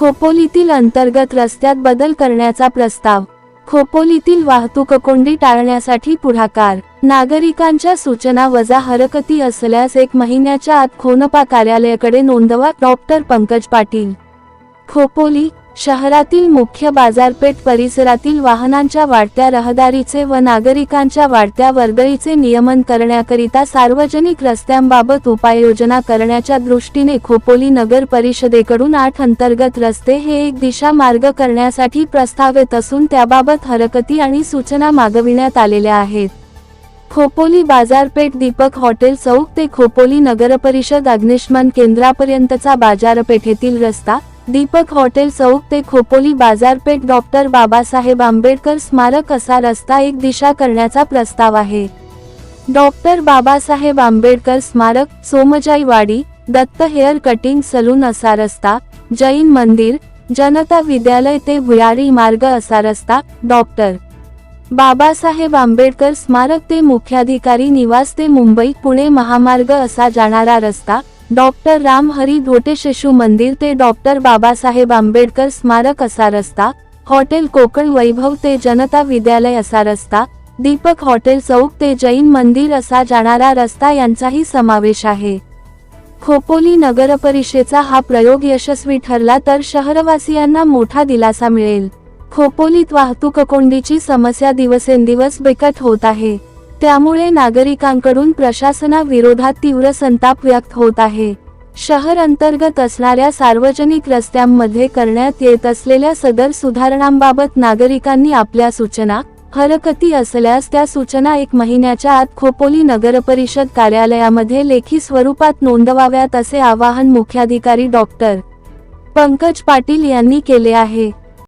खोपोलीतील अंतर्गत रस्त्यात बदल करण्याचा प्रस्ताव. खोपोलीतील वाहतूक कोंडी टाळण्यासाठी पुढाकार. नागरिकांच्या सूचना वजा हरकती असल्यास एक महिन्याच्या आत खोनपा कार्यालयाकडे नोंदवा डॉक्टर पंकज पाटील. खोपोली शहरातील मुख्य बाजारपेठ परिसरातील वाहनांच्या वाढत्या रहदारीचे व नागरिकांच्या वाढत्या वर्दळीचे नियमन करण्याकरिता सार्वजनिक रस्त्यांबाबत उपाययोजना करण्याच्या दृष्टीने खोपोली नगर परिषदेकडून आठ अंतर्गत रस्ते हे एक दिशा मार्ग करण्यासाठी प्रस्तावित असून त्याबाबत हरकती आणि सूचना मागविण्यात आलेल्या आहेत. खोपोली बाजारपेठ दीपक हॉटेल चौक ते खोपोली नगरपरिषद अग्निशमन केंद्रापर्यंतचा बाजारपेठेतील रस्ता दीपक हॉटेल चौक ते खोपोली बाजारपेठ डॉक्टर बाबासाहेब आंबेडकर स्मारक असा रस्ता एक दिशा करण्याचा प्रस्ताव आहे. डॉक्टर बाबासाहेब आंबेडकर स्मारक Somjaiwadi Datta hair cutting salon असा रस्ता जैन मंदिर जनता विद्यालय ते भुयारी मार्ग असा रस्ता डॉक्टर बाबासाहेब आंबेडकर स्मारक ते मुख्याधिकारी निवास ते मुंबई पुणे महामार्ग असा जाणारा रस्ता डॉक्टर रामहरी धोटे शिशु मंदिर ते डॉक्टर बाबासाहेब आंबेडकर स्मारक असा रस्ता हॉटेल कोकण वैभव ते जनता विद्यालय असा रस्ता दीपक हॉटेल चौक ते जैन मंदिर असा जाणारा रस्ता यांचाही समावेश आहे. खोपोली नगरपरिषदेचा हा प्रयोग यशस्वी ठरला तर शहरवासियांना मोठा दिलासा मिळेल. खोपोलीत वाहतूक कोंडीची समस्या दिवसेंदिवस बिकट होत आहे. त्यामुळे नागरिकांकडून प्रशासनाविरोधात तीव्र संताप व्यक्त होत आहे. शहर अंतर्गत असणाऱ्या सार्वजनिक रस्त्यांमध्ये करण्यात येत असलेल्या सदर सुधारणांबाबत नागरिकांनी आपल्या सूचना हरकती असल्यास त्या सूचना एक महिन्याच्या आत खोपोली नगरपरिषद कार्यालयामध्ये लेखी स्वरूपात नोंदवाव्यात असे आवाहन मुख्याधिकारी डॉक्टर पंकज पाटील यांनी केले आहे.